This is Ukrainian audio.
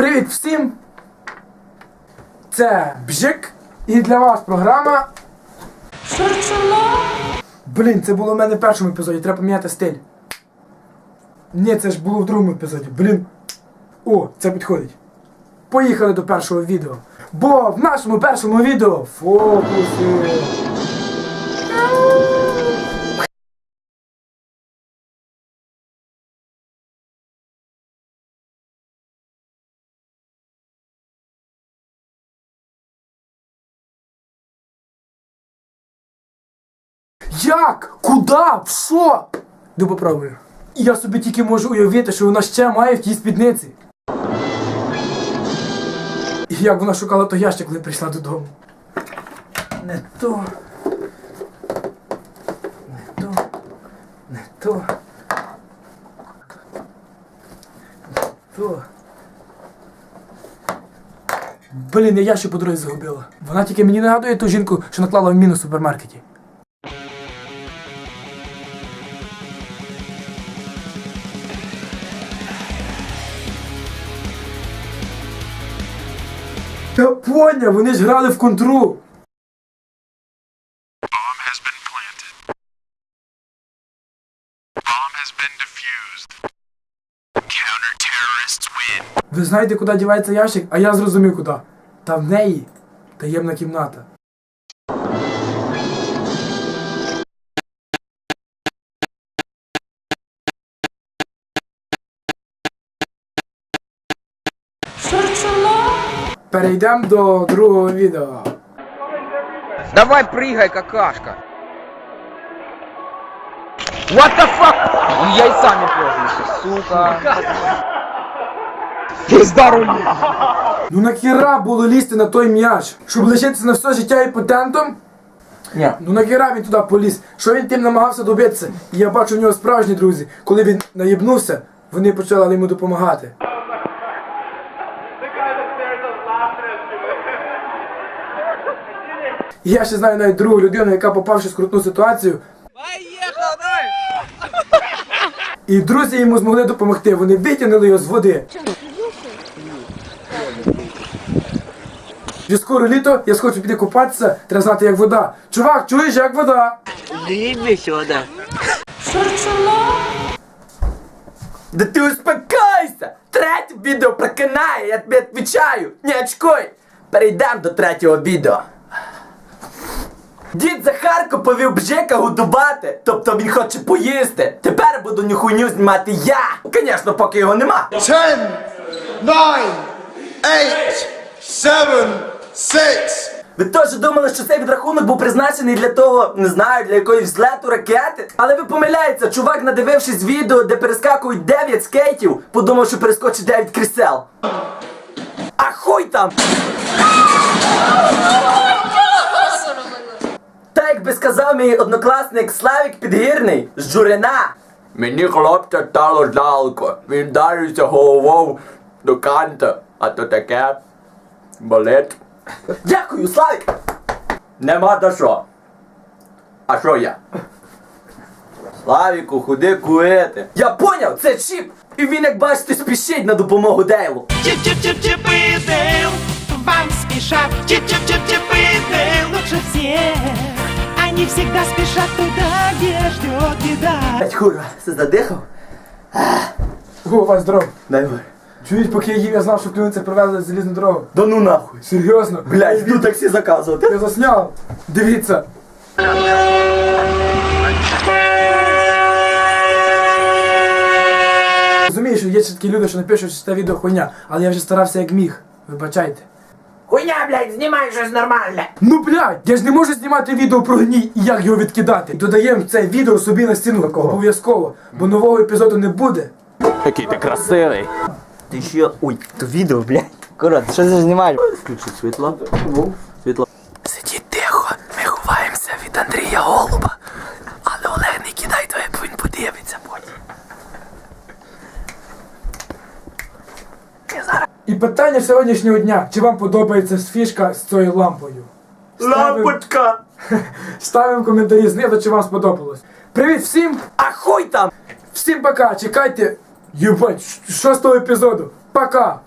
Привіт всім! Це Бжик і для вас програма. Блін, це було в мене в першому епізоді, треба поміняти стиль. Ні, це ж було в другому епізоді. Блін. О, це підходить. Поїхали до першого відео. Бо в нашому першому відео фокуси. Як? Куда? В що? Ну попробую. Я собі тільки можу уявити, що вона ще має в тій спідниці. І як вона шукала той ящик, коли прийшла додому. Не то. Не то. Не то. Не то. Блін, я ящик по дорозі загубила. Вона тільки мені нагадує ту жінку, що наклала в міну в супермаркеті. Та поня, вони ж грали в контру. Ви знаєте, куди дівається ящик, а я зрозумів куди. Та в неї таємна кімната. Перейдемо до другого відео. Давай прыгай, какашка. What the fuck? Он яйцами пользуется, сука. Пизда рули. Ну нахіра було лізти на той м'яч, щоб лишитися на все життя імпотентом? Ні. Ну нахіра він туди поліз? Що він тим намагався добитися? І я бачу в нього справжні друзі. Коли він наїбнувся, вони почали йому допомагати. Я ще знаю навіть другу людину, яка попавши в скрутну ситуацію. І друзі йому змогли допомогти. Вони витягнули його з води. Вже скоро літо, я схочу піти купатися, треба знати як вода. Чувак, чуєш, як вода? Иди сюда. Да ты успокойся! Третє відео проканає, я тобі відповідаю! Не очкуй! Перейдемо до третього відео. Дід Захарко повів бжика годувати, тобто він хоче поїсти. Тепер буду ніхуйню знімати я. Звісно, поки його нема. Ten, nine, eight, seven, six. Ви теж думали, що цей відрахунок був призначений для того, не знаю, для якоїсь взлету ракети. Але ви помиляєтеся, чувак, надивившись відео, де перескакують 9 скейтів, подумав, що перескочить 9 крісел. А хуй там! Сказав мій однокласник Славік Підгірний з Журина. Мені хлопця стало жалко. Він дарився головою до канта, а то таке болить. Дякую, Славік! Нема за що. А що я? Славіку, худи курити. Я поняв, це чіп! І він, як бачите, спішить на допомогу Дейлу. Чип-чип-чип-чип Дейл Вам спешат Чип-чип-чип-чип Дейл Лучше всех Они всегда спешат туда, где ждет беда Блять, курва, все задихав? О, вас здоров. Дай говори. Чуєш, поки я їв, я знав, що клюнеться привезли залізну дорогу. Да ну нахуй. Серйозно? Блять, йду таксі заказувати. Я засняв. Дивіться. Розумію, що є ще такі люди, що напишуть, що це відео хуйня, але я вже старався як міг. Вибачайте. Хуйня, блять, знімай щось нормальне. Ну блядь, я ж не можу знімати відео про гній і як його відкидати. Додаємо це відео собі на стіну обов'язково, бо нового епізоду не буде. Ти красивий. Ти ще. Ой, то відео, блять. Коротше, що ти знімаєш? Включи світло. Світло. Сидіть тихо, ми ховаємося від Андрія Голуба. Але Олег не кидай твоє, бо він подивиться потім. І питання сьогоднішнього дня: чи вам подобається фішка з цією лампою? Лампочка! Ставимо коментарі знизу, чи вам сподобалось. Привіт всім! А хуй там! Всім пока! Чекайте! Єбать, ш- шостого епізоду! Пока!